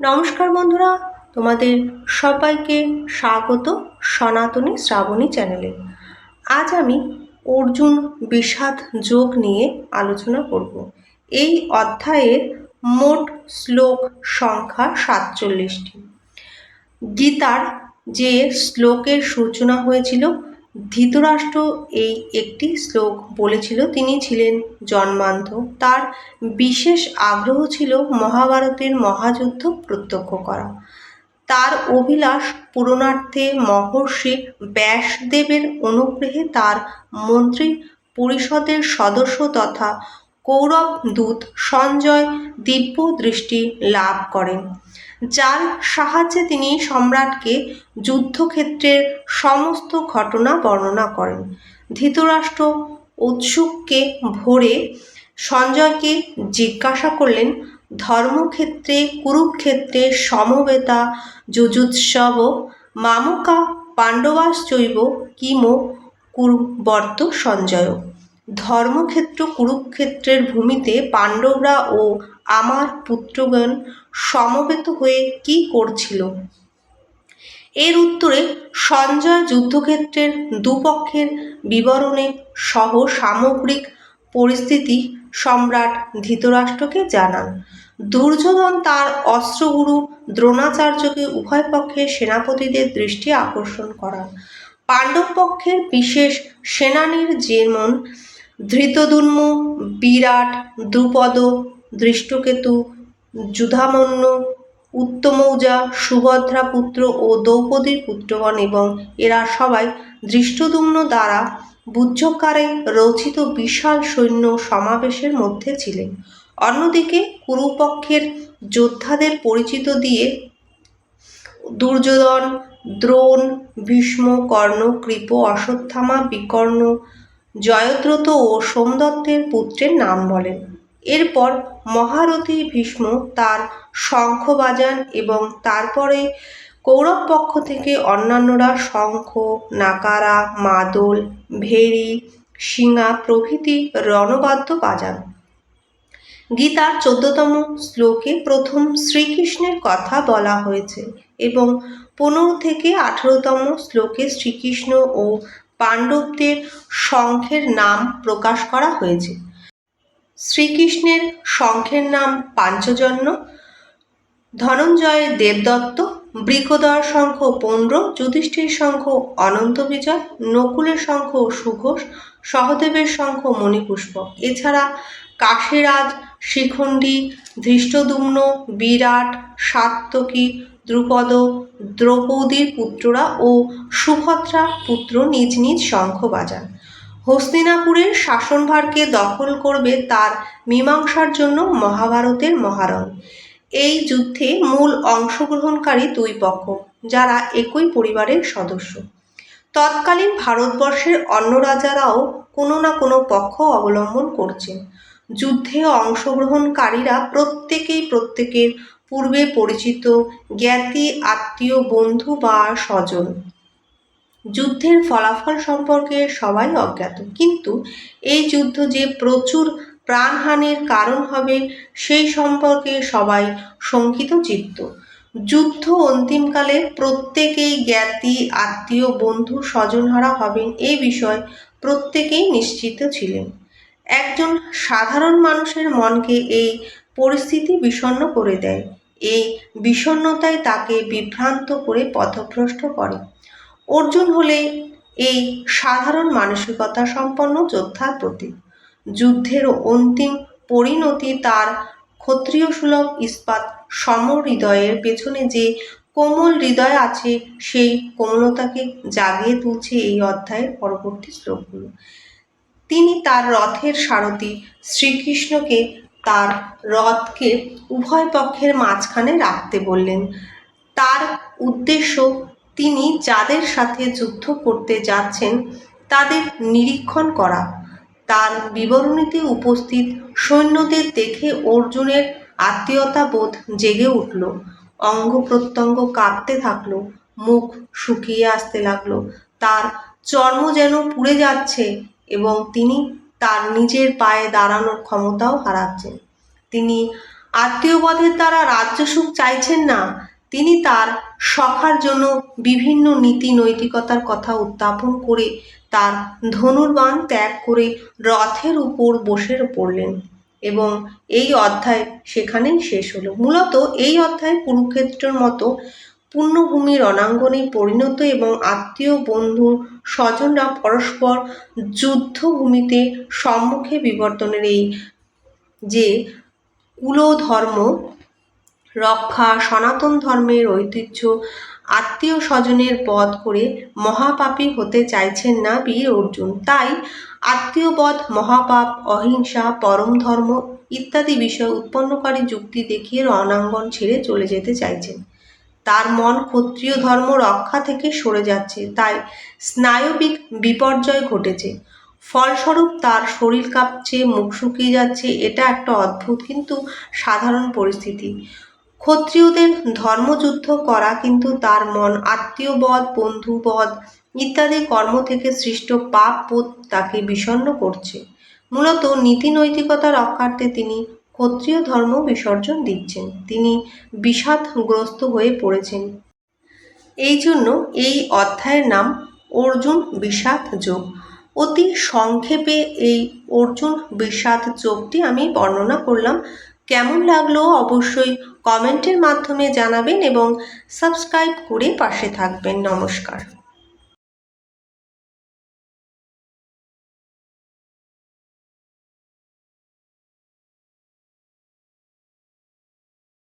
নমস্কার বন্ধুরা, তোমাদের সবাইকে স্বাগত সনাতনী শ্রাবণী চ্যানেলে। আজ আমি অর্জুন বিষাদ যোগ নিয়ে আলোচনা করব। এই অধ্যায়ের মোট শ্লোক সংখ্যা সাতচল্লিশটি। গীতার যে শ্লোকের সূচনা হয়েছিল ধৃতরাষ্ট্র এই একটি শ্লোক বলেছিল। তিনি ছিলেন জন্মান্ধ। তার বিশেষ আগ্রহ ছিল মহাভারতের মহাযুদ্ধ প্রত্যক্ষ করা। তার অভিলাষ পূরণার্থে মহর্ষি ব্যাসদেবের অনুগ্রহে তার মন্ত্রী পরিষদের সদস্য তথা কৌরব দূত সঞ্জয় দিব্য দৃষ্টি লাভ করেন। যার সাহায্যে তিনি সম্রাটকে যুদ্ধক্ষেত্রের সমস্ত ঘটনা বর্ণনা করেন। ধৃতরাষ্ট্র উৎসুককে ভরে সঞ্জয়কে জিজ্ঞাসা করলেন, ধর্মক্ষেত্রে, কুরুক্ষেত্রে সমবেতা, যুজুৎসব, মামকা পাণ্ডবাশ্চৈব কিমো, কুর্বর্ত সঞ্জয় ধর্মক্ষেত্র, কুরুক্ষেত্রের ভূমিতে পাণ্ডবরা ও আমার পুত্রগণ সমবেত হয়ে কি করছিল? এর উত্তরে সঞ্জয় যুদ্ধক্ষেত্রের দুপক্ষের বিবরণে সহ সামগ্রিক পরিস্থিতি সম্রাট ধৃতরাষ্ট্রকে জানান। দুর্যোধন তার অস্ত্রগুরু দ্রোণাচার্যকে উভয় পক্ষের সেনাপতিদের দৃষ্টি আকর্ষণ করান। পাণ্ডব পক্ষের বিশেষ সেনানীর যেমন ধৃতদুর্ম, বিরাট দ্রুপদ দৃষ্টকেতু, যুধামন্য, উত্তমৌজা, সুভদ্রা পুত্র ও দ্রৌপদীর পুত্রগণ এবং এরা সবাই দৃষ্টদুম্ন দ্বারা বুজ্জকারে রচিত বিশাল সৈন্য সমাবেশের মধ্যে ছিলেন। অন্যদিকে কুরুপক্ষের যোদ্ধাদের পরিচিত দিয়ে দুর্যোধন, দ্রোণ, ভীষ্ম, কর্ণ, কৃপ, অশ্বত্থামা, বিকর্ণ জয়দ্রথ ও সোমদত্তের পুত্রের নাম বলেন। এরপর মহারথী ভীষ্ম তার শঙ্খ বাজান এবং তারপরে কৌরব পক্ষ থেকে অন্যান্যরা শঙ্খ, নাকারা, মাদল ভেরি শিঙা প্রভৃতি রণবাদ্য বাজান। গীতার চোদ্দতম শ্লোকে প্রথম শ্রীকৃষ্ণের কথা বলা হয়েছে এবং পনেরো থেকে আঠেরোতম শ্লোকে শ্রীকৃষ্ণ ও পাণ্ডবদের শঙ্খের নাম প্রকাশ করা হয়েছে। শ্রীকৃষ্ণের শঙ্খের নাম পাঞ্চজন্য ধনঞ্জয়ের দেবদত্ত বৃকদর শঙ্খ পৌণ্ড্র, যুধিষ্ঠির শঙ্খ অনন্ত বিজয়, নকুলের শঙ্খ সুঘোষ, সহদেবের শঙ্খ মণিপুষ্প। এছাড়া কাশীরাজ, শিখণ্ডী, ধৃষ্টদুম্ন, বিরাট, সাত্তকী দ্রুপদ, দ্রৌপদীর পুত্ররা ও সুভদ্রা পুত্র নিজ নিজ শঙ্খ বাজান। হস্তিনাপুরের শাসনভারকে দখল করবে তার মীমাংসার জন্য মহাভারতের মহারণ। এই যুদ্ধে মূল অংশগ্রহণকারী দুই পক্ষ, যারা একই পরিবারের সদস্য। তৎকালীন ভারতবর্ষের অন্য রাজারাও কোনো না কোনো পক্ষ অবলম্বন করছেন। যুদ্ধে অংশগ্রহণকারীরা প্রত্যেকেই প্রত্যেকের পূর্বে পরিচিত জ্ঞাতি, আত্মীয়, বন্ধু বা স্বজন। যুদ্ধের ফলাফল সম্পর্কে সবাই অজ্ঞাত। কিন্তু এই যুদ্ধ যে প্রচুর প্রাণহানির কারণ হবে, সেই সম্পর্কে সবাই শঙ্কিত চিত্ত। যুদ্ধ অন্তিমকালে প্রত্যেকেই জ্ঞাতি, আত্মীয়, বন্ধু, স্বজনহারা হবেন এই বিষয় প্রত্যেকেই নিশ্চিত ছিলেন। একজন সাধারণ মানুষের মনকে এই পরিস্থিতি বিষণ্ন করে দেয়। এই বিষণ্নতায় তাকে বিভ্রান্ত করে পথভ্রষ্ট করে। অর্জুন হলে এই সাধারণ মানসিকতা সম্পন্ন যোদ্ধার প্রতীক। যুদ্ধের অন্তিম পরিণতি তার ক্ষত্রিয় সুলভ ইস্পাত সম হৃদয়ের পেছনে যে কোমল হৃদয় আছে, সেই কোমলতাকে জাগিয়ে তুলছে এই অধ্যায়ের পরবর্তী শ্লোকগুলো। তিনি তার রথের সারথি শ্রীকৃষ্ণকে তার রথকে উভয় পক্ষের মাঝখানে রাখতে বললেন। তার উদ্দেশ্য তিনি যাদের সাথে যুদ্ধ করতে যাচ্ছেন তাদের নিরীক্ষণ করা। তার বিবরণীতে উপস্থিত সৈন্যদের দেখে অর্জুনের আত্মীয়তা বোধ জেগে উঠল। অঙ্গ প্রত্যঙ্গ কাঁপতে থাকল, মুখ শুকিয়ে আসতে লাগল। তার চর্ম যেন পুড়ে যাচ্ছে এবং তিনি তার নিজের পায়ে দাঁড়ানোর ক্ষমতাও হারাচ্ছেন। তিনি আত্মীয়বধের দ্বারা রাজ্য সুখ চাইছেন না, তিনি তার সখার জন্য বিভিন্ন নীতি নৈতিকতার কথা উত্থাপন করে তার ধনুর্বাণ ত্যাগ করে রথের উপর বসে পড়লেন এবং এই অধ্যায় সেখানেই শেষ হলো। মূলত এই অধ্যায় কুরুক্ষেত্রের মতো পুণ্যভূমির রণাঙ্গনে পরিণত এবং আত্মীয়, বন্ধু, স্বজনরা পরস্পর যুদ্ধভূমিতে সম্মুখে বিবর্তনের এই যে কুলধর্ম, রক্ষা, সনাতন ধর্মের ঐতিহ্য, আত্মীয় স্বজনের বধ করে মহাপাপী হতে চাইছেন না বীর অর্জুন। তাই আত্মীয়বধ মহাপাপ, অহিংসা, পরম ধর্ম ইত্যাদি বিষয় উৎপন্নকারী যুক্তি দেখিয়ে রণাঙ্গন ছেড়ে চলে যেতে চাইছেন। তার মন ক্ষত্রিয় ধর্ম রক্ষা থেকে সরে যাচ্ছে, তাই স্নায়বিক বিপর্যয় ঘটেছে। ফলস্বরূপ তার শরীর কাঁপছে, মুখ শুকিয়ে যাচ্ছে, এটা একটা অদ্ভুত কিন্তু সাধারণ পরিস্থিতি। ক্ষত্রিয়দের ধর্মযুদ্ধ করা কিন্তু তার মন আত্মীয়বধ, বন্ধুবধ ইত্যাদি কর্ম থেকে সৃষ্ট পাপ বোধ তাকে বিষণ্ণ করছে। মূলত নীতি নৈতিকতা রক্ষার্থে তিনি ক্ষত্রিয় ধর্ম বিসর্জন দিচ্ছেন। তিনি বিষাদগ্রস্ত হয়ে পড়েছেন। এই জন্য এই অধ্যায়ের নাম অর্জুন বিষাদ যোগ। অতি সংক্ষেপে এই অর্জুন বিষাদ যোগটি আমি বর্ণনা করলাম। কেমন লাগল অবশ্যই কমেন্টের মাধ্যমে জানাবেন এবং সাবস্ক্রাইব করে পাশে থাকবেন। নমস্কার।